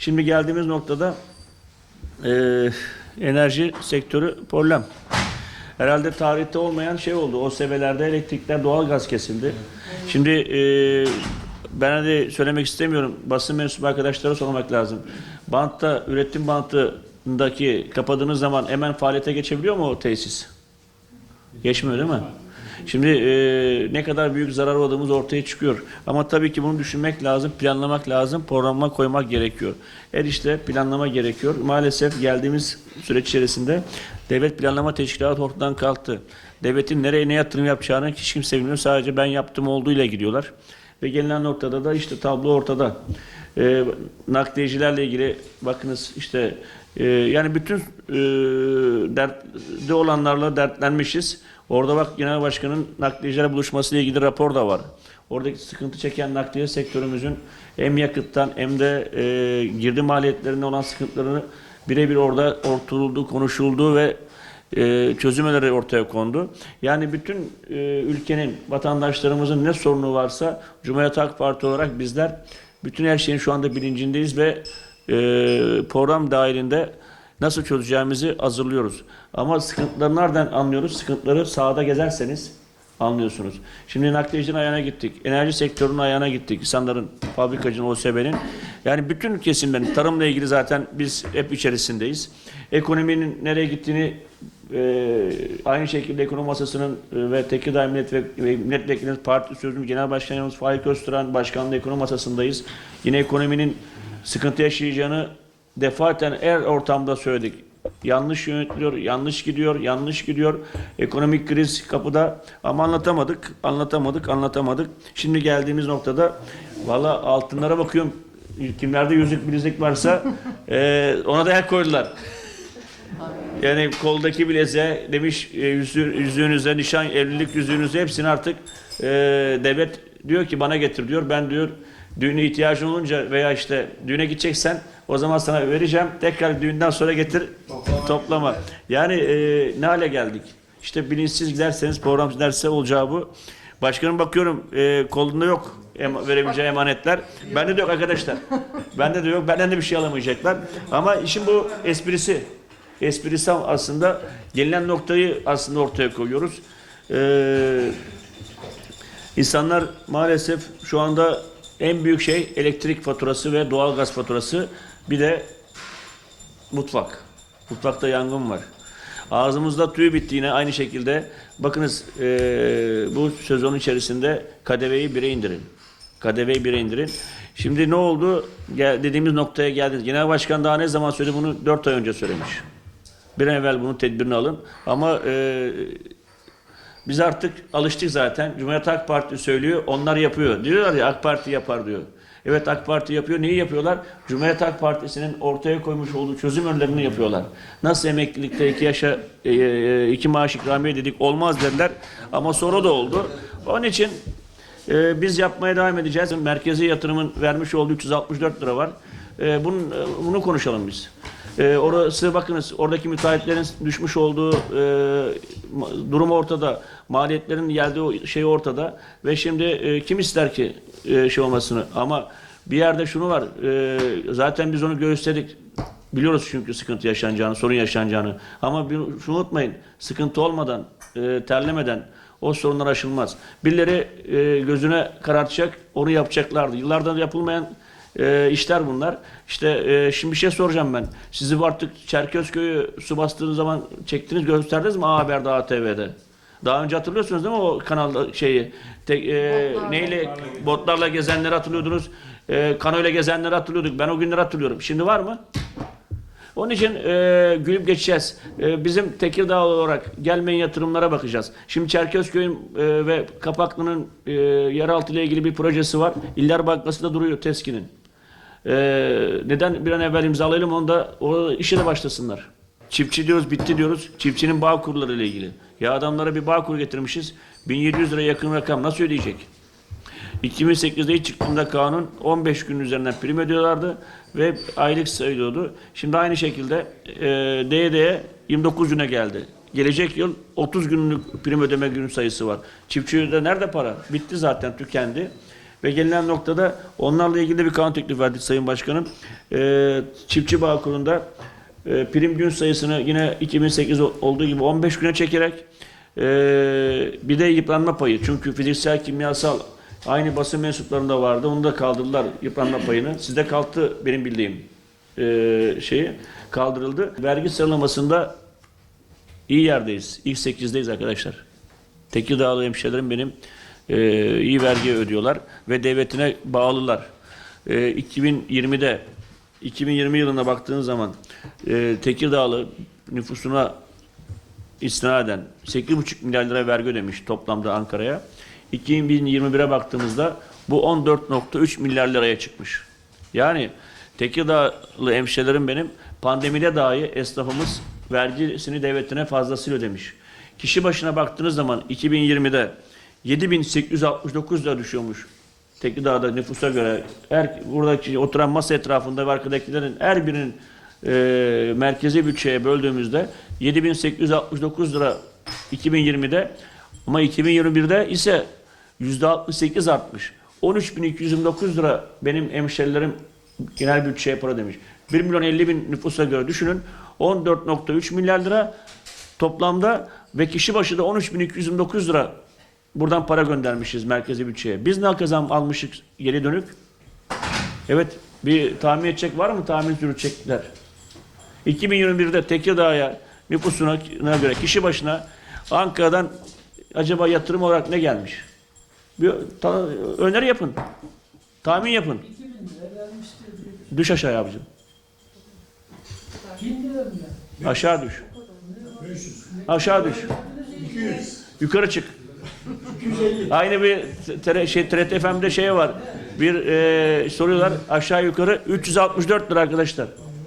Şimdi geldiğimiz noktada e, enerji sektörü problem. Herhalde tarihte olmayan şey oldu. O sebelerde elektrikler, doğalgaz kesildi. Şimdi e, ben de söylemek istemiyorum. Basın mensubu arkadaşlara sormak lazım. Bantta, üretim bantındaki kapadığınız zaman hemen faaliyete geçebiliyor mu o tesis? Geçmiyor değil mi? Şimdi e, ne kadar büyük zarar olduğumuz ortaya çıkıyor. Ama tabii ki bunu düşünmek lazım, planlamak lazım, programa koymak gerekiyor. Her işte planlama gerekiyor. Maalesef geldiğimiz süreç içerisinde devlet planlama teşkilatı ortadan kalktı. Devletin nereye ne yatırım yapacağını hiç kimse bilmiyor. Sadece ben yaptım olduğuyla gidiyorlar. Ve gelinen noktada da işte tablo ortada. E, nakliyecilerle ilgili bakınız işte e, yani bütün e, dertli olanlarla dertlenmişiz. Orada bak Genel Başkan'ın nakliyeciler buluşmasıyla ilgili rapor da var. Oradaki sıkıntı çeken nakliye sektörümüzün hem yakıttan hem de e, girdi maliyetlerinde olan sıkıntılarını birebir orada ortuldu, konuşuldu ve e, çözüm önerileri ortaya kondu. Yani bütün e, ülkenin, vatandaşlarımızın ne sorunu varsa Cumhuriyet Halk Parti olarak bizler bütün her şeyin şu anda bilincindeyiz ve e, program dahilinde nasıl çözeceğimizi hazırlıyoruz. Ama sıkıntıları nereden anlıyoruz? Sıkıntıları sahada gezerseniz anlıyorsunuz. Şimdi nakliyecinin ayağına gittik. Enerji sektörünün ayağına gittik. İnsanların, fabrikacının, OSB'nin. Yani bütün kesimlerin, tarımla ilgili zaten biz hep içerisindeyiz. Ekonominin nereye gittiğini e, aynı şekilde ekonomi masasının e, ve Tekirdağ Milletvek- ve Milletvekilimiz Parti Sözcümüz Genel Başkanımız Faik Öztürk'ün başkanlığı ekonomi masasındayız. Yine ekonominin sıkıntı yaşayacağını defaten her ortamda söyledik. Yanlış yönetiliyor, yanlış gidiyor, yanlış gidiyor. Ekonomik kriz kapıda ama anlatamadık, anlatamadık, anlatamadık. Şimdi geldiğimiz noktada valla altınlara bakıyorum. Kimlerde yüzük bilezik varsa eee, ona da el koydular. Yani koldaki bileziğe demiş e, yüzü, yüzüğünüze, nişan, evlilik yüzüğünüze hepsini artık e, devlet diyor ki bana getir diyor. Ben diyor düğüne ihtiyacın olunca veya işte düğüne gideceksen o zaman sana vereceğim. Tekrar düğünden sonra getir toplama. Yani e, ne hale geldik? İşte bilinçsiz giderseniz programcı derse olacağı bu. Başkanım bakıyorum e, kolunda yok em- verebileceği emanetler. Bende de yok arkadaşlar. Bende de yok. Benden de bir şey alamayacaklar. Ama işin bu esprisi. Esprisi aslında gelinen noktayı aslında ortaya koyuyoruz. Ee, insanlar maalesef şu anda en büyük şey elektrik faturası ve doğalgaz faturası. Bir de mutfak. Mutfakta yangın var. Ağzımızda tüy bittiğine aynı şekilde bakınız eee, bu sezon içerisinde KDV'yi bire indirin. KDV'yi bire indirin. Şimdi ne oldu? Gel, dediğimiz noktaya geldi. Genel Başkan daha ne zaman söyledi? Bunu dört ay önce söylemiş. Bir an evvel bunun tedbirini alın. Ama eee biz artık alıştık zaten. Cumhuriyet Halk Parti söylüyor, onlar yapıyor. Diyorlar ya AK Parti yapar diyor. Evet AK Parti yapıyor. Neyi yapıyorlar? Cumhuriyet Halk Partisi'nin ortaya koymuş olduğu çözüm önerilerini yapıyorlar. Nasıl emeklilikte iki yaşa e, e, iki maaş ikramiye dedik olmaz dediler. Ama sonra da oldu. Onun için e, biz yapmaya devam edeceğiz. Merkezi yatırımın vermiş olduğu 364 lira var. E, bunu konuşalım biz. E, orası bakınız oradaki müteahhitlerin düşmüş olduğu e, durum ortada. Maliyetlerin geldiği şey ortada. Ve şimdi e, kim ister ki e, şey olmasını? Ama bir yerde şunu var. e, zaten biz onu gösterdik. Biliyoruz çünkü sıkıntı yaşanacağını, sorun yaşanacağını. Ama bir, şunu unutmayın. Sıkıntı olmadan, e, terlemeden o sorunlar aşılmaz. Birileri e, gözüne karartacak, onu yapacaklardı. Yıllardan yapılmayan e, işler bunlar. İşte e, şimdi bir şey soracağım ben. Sizi bu artık Çerkezköy'ü su bastığınız zaman çektiniz, gösterdiniz mi A Haber'de, ATV'de? Daha önce hatırlıyorsunuz değil mi o kanalda şeyi? Tek, e, neyle botlarla gezenleri hatırlıyordunuz. E, kanoyla gezenleri hatırlıyorduk. Ben o günleri hatırlıyorum. Şimdi var mı? Onun için e, gülüp geçeceğiz. E, bizim Tekirdağ olarak gelmeyen yatırımlara bakacağız. Şimdi Çerkezköy'ün e, ve Kapaklı'nın e, yeraltı ile ilgili bir projesi var. İller Bankası'nda duruyor TESKİ'nin. E, neden bir an evvel imzalayalım onu da o işe de başlasınlar. Çiftçi diyoruz, bitti diyoruz. Çiftçinin bağ kurları ile ilgili. Ya adamlara bir bağ kur getirmişiz. 1700 lira yakın rakam nasıl ödeyecek? 2008'de ilk çıktığında kanun 15 gün üzerinden prim ödüyorlardı ve aylık sayılıyordu. Şimdi aynı şekilde e, DD'ye 29 güne geldi. Gelecek yıl 30 günlük prim ödeme gün sayısı var. Çiftçide nerede para? Bitti zaten tükendi. Ve gelinen noktada onlarla ilgili bir kanun teklifi verdik Sayın Başkanım. Ee, çiftçi bağ kurunda e, prim gün sayısını yine 2008 o- olduğu gibi 15 güne çekerek e, bir de yıpranma payı. Çünkü fiziksel, kimyasal aynı basın mensuplarında vardı. Onu da kaldırdılar yıpranma payını. Sizde kalktı benim bildiğim e, şeyi kaldırıldı. Vergi sıralamasında iyi yerdeyiz. İlk 8'deyiz arkadaşlar. Tekirdağlı hemşehrilerim benim e, iyi vergi ödüyorlar ve devletine bağlılar. E, 2020'de 2020 yılına baktığın zaman e, Tekirdağlı nüfusuna istinaden 8,5 milyar lira vergi ödemiş toplamda Ankara'ya. 2021'e baktığımızda bu 14.3 milyar liraya çıkmış. Yani Tekirdağlı hemşehrilerim benim pandemide dahi esnafımız vergisini devletine fazlasıyla ödemiş. Kişi başına baktığınız zaman 2020'de 7869 lira düşüyormuş. Tekirdağ'da nüfusa göre her buradaki oturan masa etrafında ve arkadakilerin her birinin e, merkezi bütçeye böldüğümüzde 7869 lira 2020'de ama 2021'de ise %68 artmış. 13.229 lira benim hemşerilerim genel bütçeye para demiş. 1 milyon 50 bin nüfusa göre düşünün 14.3 milyar lira toplamda ve kişi başı da 13.229 lira buradan para göndermişiz merkezi bütçeye. Biz ne kazan almışık geri dönük? Evet bir tahmin edecek var mı? Tahmin yürütecekler. 2021'de Tekirdağ'a nüfusuna göre kişi başına Ankara'dan acaba yatırım olarak ne gelmiş? Bir ta- öneri yapın. Tahmin yapın. 2000 lira vermiştir diye. Düş aşağıya abicim. 1000 lira mı ya? Aşağı düş. Aşağı düş. 200. Yukarı çık. Aynı bir tere, şey, TRT FM'de şey var. Bir e, soruyorlar aşağı yukarı 364 lira arkadaşlar.